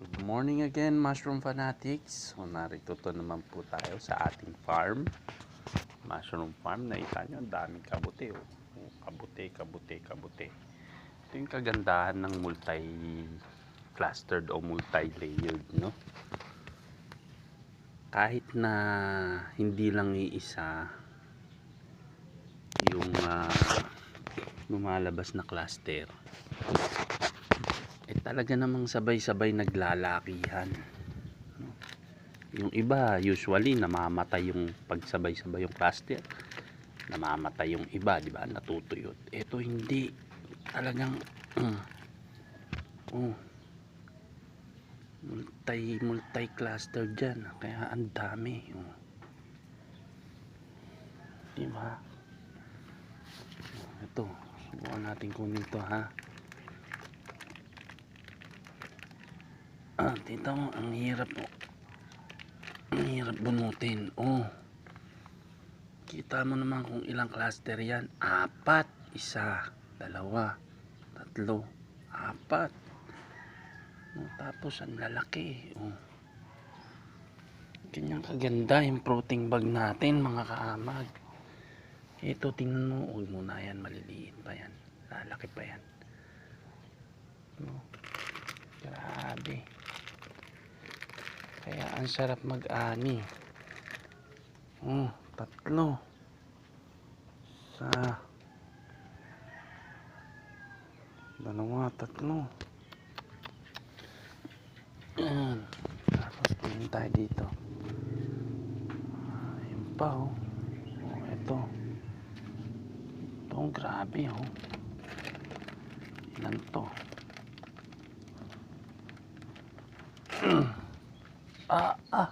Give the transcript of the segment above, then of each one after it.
Good morning again, Mushroom Fanatics. So, narito to naman po tayo sa ating farm. Mushroom farm. Nakita nyo, ang daming kabute. Oh. Oh, Kabute, kabute, kabute. Ito yung kagandahan ng multi-clustered o multi-layered, no? Kahit na hindi lang iisa yung ah, lumalabas na cluster, eh talaga namang sabay-sabay naglalakihan. Yung iba, usually, namamatay yung pagsabay-sabay yung cluster. Namamatay yung iba, di ba? Natutuyot. Ito hindi. Talagang, oh, multi, multi-cluster dyan. Kaya ang dami. Oh. Di ba? Ito, subukan natin kunin to ha. Ah, tita mo, ang hirap mo. Ang hirap bunutin. Oh. Kita mo naman kung ilang cluster yan. Apat. Isa, dalawa, tatlo, apat. Oh, tapos ang lalaki. Oh. Ganyan kaganda yung protein bag natin mga kaamag. Ito, tingnan mo. Huwag mo na yan. Maliliit pa yan. Lalaki pa yan. No? Grabe. Kaya ang sarap mag-ani. Oh, tatlo. Sa dalawa, tatlo. Yan. Tapos tingin tayo dito. Ayun pa oh. Oh, ito. Ito, ang grabe oh. Ilan to? Ah, ah.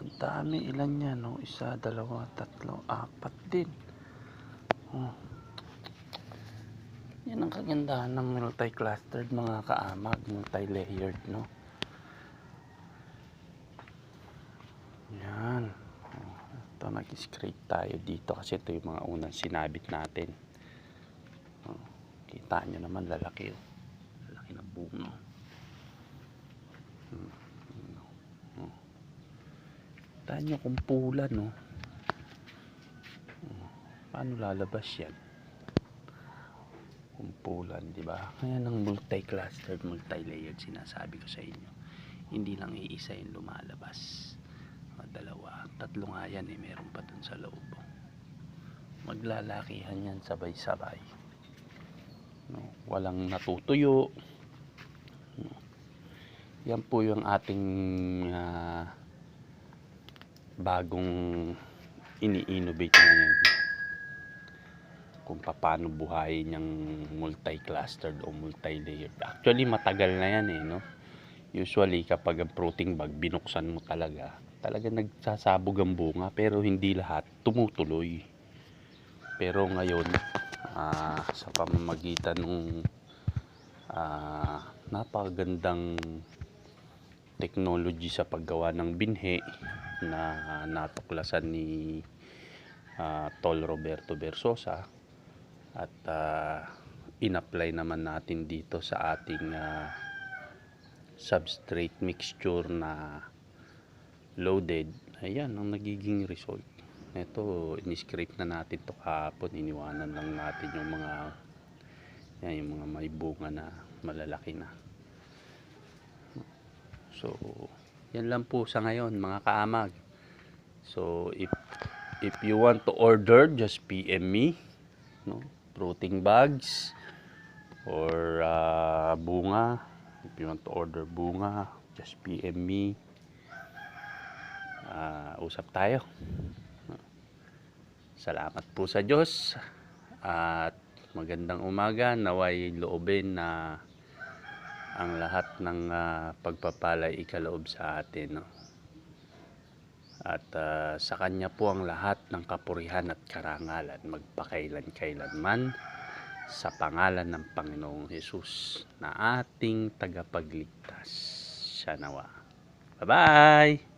Ang dami. Ilan yan, no? Isa, dalawa, tatlo, apat din. Oh. Yan ang kagandahan ng multi-clustered mga kaamag, multi-layered, no? Yan. Oh, ito, nag-scrape tayo dito kasi ito yung mga unang sinabit natin. Oh, kita nyo naman, lalaki. Oh. Lalaki ng bunga. Tahan nyo kung pula, no? Oh, Paano lalabas yan? Kung pulan, di ba? Kaya ng multi-clustered, multi-layered sinasabi ko sa inyo. Hindi lang iisa yung lumalabas. O, dalawa, tatlo nga yan eh. Meron pa dun sa loob. Maglalakihan yan sabay-sabay. No? Walang natutuyo. No? Yan po yung ating ah, bagong ini-innovate ngayon kung paano buhayin yung multi-clustered o multi-layered. Actually, matagal na yan eh, no? Usually, kapag ang protein bag, binuksan mo talaga, talaga nagsasabog ang bunga, pero hindi lahat tumutuloy. Pero ngayon, ah, sa pamamagitan ng ah, napakagandang technology sa paggawa ng binhe na natuklasan ni ah, Tol Roberto Versosa at ah, in-apply naman natin dito sa ating ah, substrate mixture na loaded. Ayan ang nagiging result. Ito in-scrape na natin to kahapon. Iniwanan lang natin yung mga yan, yung mga may bunga na malalaki na. So, yan lang po sa ngayon mga kaamag. So, if if you want to order, just PM me. No? Protein bags or ah, bunga. If you want to order bunga, just PM me. Ah, usap tayo. Salamat po sa Diyos. At magandang umaga. Naway loobin na ang lahat ng ah, pagpapalay ikaloob sa atin. No? At ah, sa Kanya po ang lahat ng kapurihan at karangalan magpakailan-kailanman sa pangalan ng Panginoong Hesus na ating tagapagligtas. Siya nawa. Bye-bye!